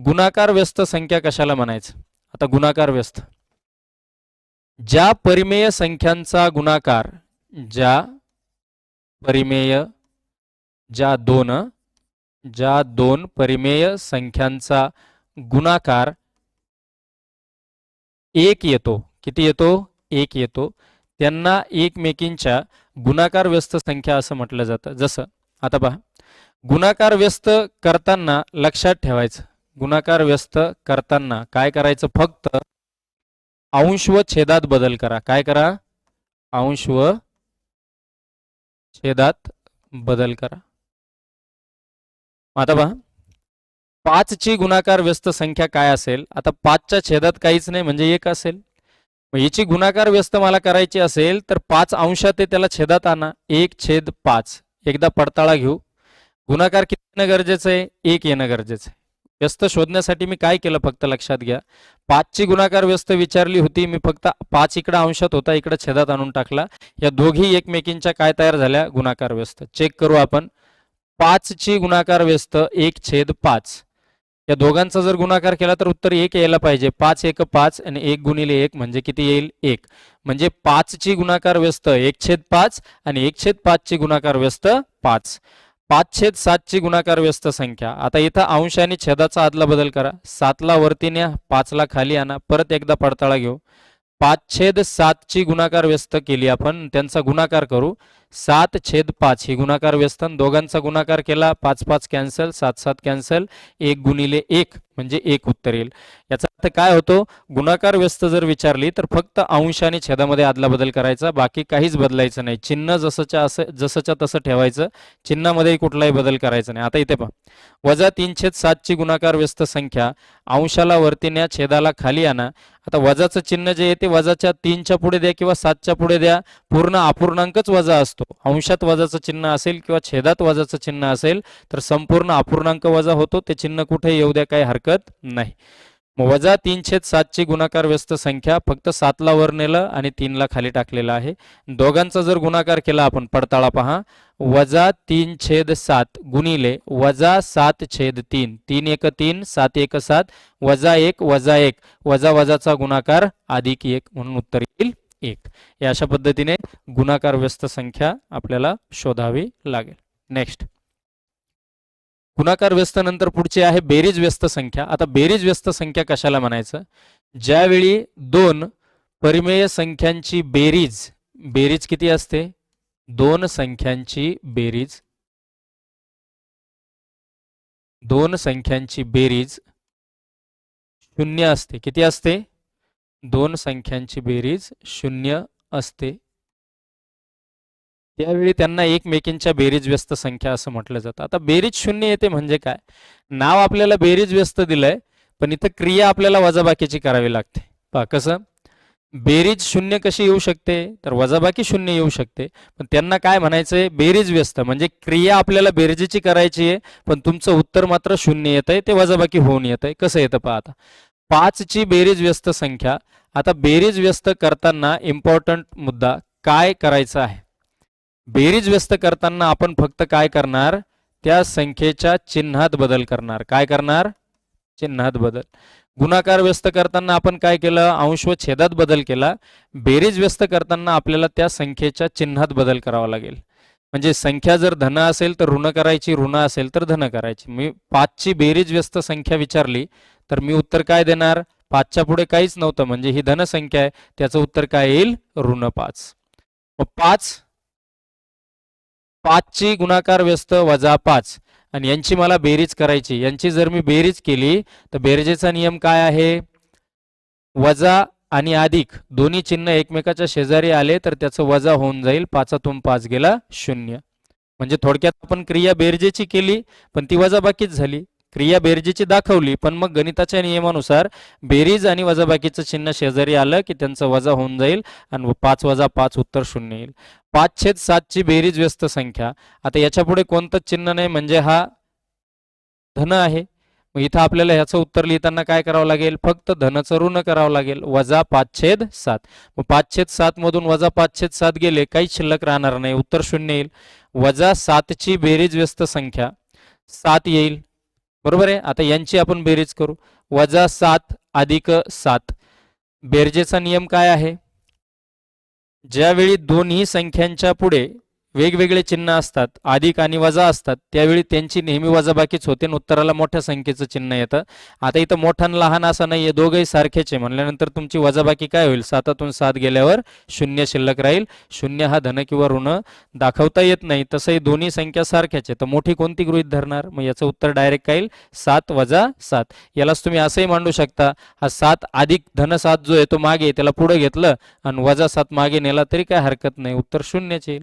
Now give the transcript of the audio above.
गुणाकार व्यस्त संख्या कशाला म्हणायचं? आता गुणाकार व्यस्त. ज्या परिमेय संख्यांचा गुणाकार ज्या परिमेय ज्या दोन ज्या दोन परिमेय संख्यांचा गुणाकार एक येतो. किती येतो? एक येतो. त्यांना एकमेकींच्या गुणाकार व्यस्त संख्या असं म्हटलं जातं. जसं आता पहा. गुणाकार व्यस्त करताना लक्षात ठेवायचं. गुणाकार व्यस्त करताना काय करायचं? फक्त अंश व छेदात बदल करा. काय करा? अंश व छेदात बदल करा. आता पहा. पाचची गुणाकार व्यस्त संख्या काय असेल? आता पाचच्या छेदात काहीच नाही म्हणजे एक असेल. याची गुणाकार व्यस्त मला करायची असेल तर पाच अंशात ते त्याला छेदात आणा. एक छेद पाच. एकदा पडताळा घेऊ. गुणाकार किती येणं गरजेचं आहे? एक येणं गरजेचं आहे. व्यस्त शोधण्यासाठी मी काय केलं फक्त लक्षात घ्या. पाचची गुणाकार व्यस्त विचारली होती मी फक्त पाच इकडं अंशात होता इकडं छेदात आणून टाकला. या दोघी एकमेकींच्या काय तयार झाल्या? गुणाकार व्यस्त. चेक करू आपण. पाचची गुणाकार व्यस्त एक छेद पाच. या दोघांचा जर गुणाकार केला तर उत्तर एक यायला पाहिजे. पाच एक पाच आणि एक गुणिले एक म्हणजे किती येईल? एक. म्हणजे पाचची गुणाकार व्यस्त एक छेद पाच आणि एक छेद पाचची गुणाकार व्यस्त पाच. पाच छेद सातची गुणाकार व्यस्त संख्या. आता इथं अंश आणि छेदाचा आदला बदल करा. सातला वरती न्या पाचला खाली आणा. परत एकदा पडताळा घेऊ. पाच छेद सातची गुणाकार व्यस्त केली आपण त्यांचा गुणाकार करू. सात छेद पाच. ही गुणाकार व्यस्त दोघांचा गुणाकार केला. पाच पाच कॅन्सल सात सात कॅन्सल एक गुणिले एक. म्हणजे एक उत्तर येईल. याचा अर्थ काय होतो? गुणाकार व्यस्त जर विचारली तर फक्त अंश आणि छेदामध्ये आदला बदल करायचा. बाकी काहीच बदलायचं नाही. चिन्ह जसंच्या असं जसंच्या तसं ठेवायचं. चिन्हामध्ये कुठलाही बदल करायचा नाही. आता इथे पहा. वजा तीन छेद सातची गुणाकार व्यस्त संख्या. अंशाला वरती न्या छेदाला खाली आणा. आता वजाचं चिन्ह जे आहे ते वजाच्या तीनच्या पुढे द्या किंवा सातच्या पुढे द्या. पूर्ण अपूर्णांकच वजा असतो. अंशात वजाचं चिन्ह असेल किंवा छेदात वजाचं चिन्ह असेल तर संपूर्ण अपूर्णांक वजा होतो. ते चिन्ह कुठे येऊ द्या काही हरकत नाही. वजा तीन छेद सातची गुणाकार व्यस्त संख्या फक्त सातला वर नेलं आणि तीनला खाली टाकलेलं आहे. दोघांचा जर गुणाकार केला आपण पडताळा पहा. वजा तीन छेद सात गुणिले वजा सात छेद तीन. तीन एक तीन सात एक सात वजा एक वजा एक. वजा वजाचा गुणाकार अधिक एक म्हणून उत्तर येईल. एक. या अशा पद्धतीने गुणाकार व्यस्त संख्या आपल्याला शोधावी लागेल. नेक्स्ट गुणाकार व्यस्त नंतर पुढची आहे बेरीज व्यस्त संख्या. आता बेरीज व्यस्त संख्या कशाला म्हणायचं? ज्यावेळी दोन परिमेय संख्यांची बेरीज बेरीज किती असते? दोन संख्यांची बेरीज दोन संख्यांची बेरीज शून्य असते. किती असते? दोन संख्यांची बेरीज शून्य असते. त्यावेळी त्यांना एकमेकींच्या बेरीज व्यस्त संख्या असं म्हटलं जातं. आता बेरीज शून्य येते म्हणजे काय? नाव आपल्याला बेरीज व्यस्त दिलंय पण इथं क्रिया आपल्याला वजाबाकीची करावी लागते. पहा कसं? बेरीज शून्य कशी येऊ शकते? तर वजाबाकी शून्य येऊ शकते. पण त्यांना काय म्हणायचंय? बेरीज व्यस्त. म्हणजे क्रिया आपल्याला बेरजेची करायची आहे पण तुमचं उत्तर मात्र शून्य येत आहे ते वजाबाकी होऊन येत आहे कसं येतं पहा आता? पाचची बेरीज व्यस्त संख्या. आता बेरीज व्यस्त करताना इम्पॉर्टंट मुद्दा काय करायचा आहे? बेरीज व्यस्त करताना आपण फक्त काय करणार? त्या संख्येच्या चिन्हात बदल करणार. काय करणार? चिन्हात बदल. गुणाकार व्यस्त करताना आपण काय केलं? अंश व छेदात बदल केला. बेरीज व्यस्त करताना आपल्याला त्या संख्येच्या चिन्हात बदल करावा लागेल. म्हणजे संख्या जर धन असेल तर ऋण करायची ऋण असेल तर धन करायची. मी पाचची बेरीज व्यस्त संख्या विचारली तर मी उत्तर काय देणार? पाचच्या पुढे काहीच नव्हतं म्हणजे ही धनसंख्या आहे त्याचं उत्तर काय येईल? ऋण पाच. मग पाच पाचची गुणाकार व्यस्त वजा पाच. आणि यांची मला बेरीज करायची. यांची जर मी बेरीज केली तर बेरजेचा नियम काय आहे? वजा आणि अधिक. दोन्ही चिन्ह एकमेकाच्या शेजारी आले तर त्याचं वजा होऊन जाईल. पाचातून पाच गेला शून्य. म्हणजे थोडक्यात आपण क्रिया बेरजेची केली पण ती वजाबाकीच झाली. क्रिया बेरजेची दाखवली पण मग गणिताच्या नियमानुसार बेरीज आणि वजाबाकीचं चिन्ह शेजारी आलं की त्यांचं वजा होऊन जाईल आणि पाच वजा पाच उत्तर शून्य येईल. पाच छेद सातची बेरीज व्यस्त संख्या. आता याच्यापुढे कोणतंच चिन्ह नाही म्हणजे हा धन आहे. मग इथं आपल्याला ह्याचं उत्तर लिहिताना काय करावं लागेल? फक्त धनचं ऋण करावं लागेल. वजा पाचछेद सात. मग पाचछेद सात मधून वजा पाचछेद सात गेले काहीच शिल्लक राहणार नाही. उत्तर शून्य येईल. वजा सातची बेरीज व्यस्त संख्या. सात येईल. बरोबर आहे? आता यांची आपण बेरीज करू. वजा सात अधिक सात. बेरजेचा नियम काय आहे? ज्यावेळी दोन्ही संख्यांच्या पुढे वेगवेगळे चिन्ह असतात अधिक आणि वजा असतात. त्यावेळी त्यांची नेहमी वजाबाकीच होते आणि उत्तराला मोठ्या संख्येचं चिन्ह येतं. आता इथं मोठा आणि लहान असं नाही आहे दोघंही सारखेच. आहे म्हणल्यानंतर तुमची वजाबाकी काय होईल? सातातून सात गेल्यावर शून्य शिल्लक राहील. शून्य हा धन किंवा ऋण दाखवता येत नाही. तसंही दोन्ही संख्या सारख्याच. आहे तर मोठी कोणती गृहीत धरणार? मग याचं उत्तर डायरेक्ट काय येईल? सात वजा सात. यालाच तुम्ही असंही मांडू शकता. हा सात अधिक धन सात जो आहे तो मागे त्याला पुढे घेतलं आणि वजा सात मागे नेला तरी काय हरकत नाही. उत्तर शून्यच येईल.